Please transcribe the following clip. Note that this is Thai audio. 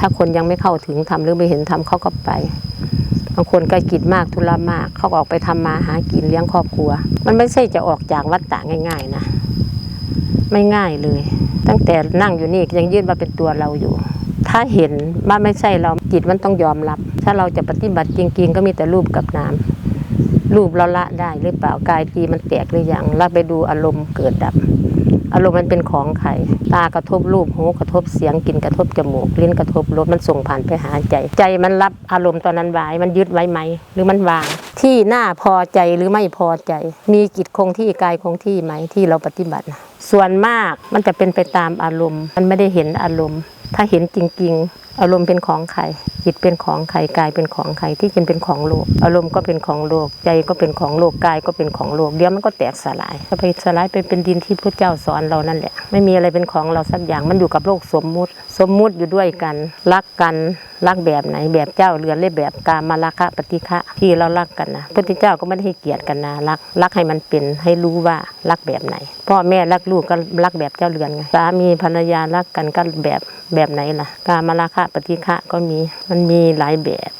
ถ้าคนยังไม่เข้าถึงทำหรือไม่เห็นทำเขาก็ไปบางคนก็กิจมากธุระมากเขาก็ออกไปทำมาหากินเลี้ยงครอบครัว มันไม่ใช่จะออกจากวัฏฏะง่าย ๆ นะ ไม่ง่ายเลย ตั้งแต่นั่งอยู่นี่ยังยืดมาเป็นตัวเราอยู่ ถ้าเห็นว่าไม่ใช่เราจิตมันต้องยอมรับ ถ้าเราจะปฏิบัติจริง ๆ ก็มีแต่รูปกับนามรูปเราละได้หรือเปล่ากายจีมันแตกหรือยังเราไปดูอารมณ์เกิดดับ อารมณ์มันเป็นของใครตากระทบรูปหูกระทบเสียงกลิ่นกระทบจมูกลิ้นกระทบรสมันส่งผ่านไปหาใจ ใจมันรับอารมณ์ตอนนั้นไว้มันยึดไว้ไหม หรือมันวาง ที่น่าพอใจหรือไม่พอใจ มีจิตคงที่กายคงที่ไหมที่เราปฏิบัติ ส่วนมากมันจะเป็นไปตามอารมณ์ มันไม่ได้เห็นอารมณ์ ถ้าเห็นจริง ๆ อารมณ์เป็นของใครจิตเป็นของใครกายเป็นของใครที่จริงเป็นของโลก อารมณ์ก็เป็นของโลก ใจก็เป็นของโลกกายก็เป็นของโลกเดี๋ยวมันก็แตกสลายก็ไปสลายไปเป็นดินที่พระเจ้าสอนเรานั่นแหละ ไม่มีอะไรเป็นของเราสักอย่างมันอยู่กับโลกสมมุติ สมมุติอยู่ด้วยกัน รักกันรักแบบไหนแบบเจ้าเรือนเล่แบบกามาราคะปฏิฆะที่เรารักกันนะพระพุทธเจ้าก็ไม่ได้ให้เกียรติกันนะรักรักให้มันเป็นให้รู้ว่ารักแบบไหน พ่อแม่รักลูกก็รักแบบเจ้าเรือนไงสามีภรรยารักกันก็แบบแบบไหนล่ะกามาราคะปฏิฆะก็มีมันมีหลายแบบ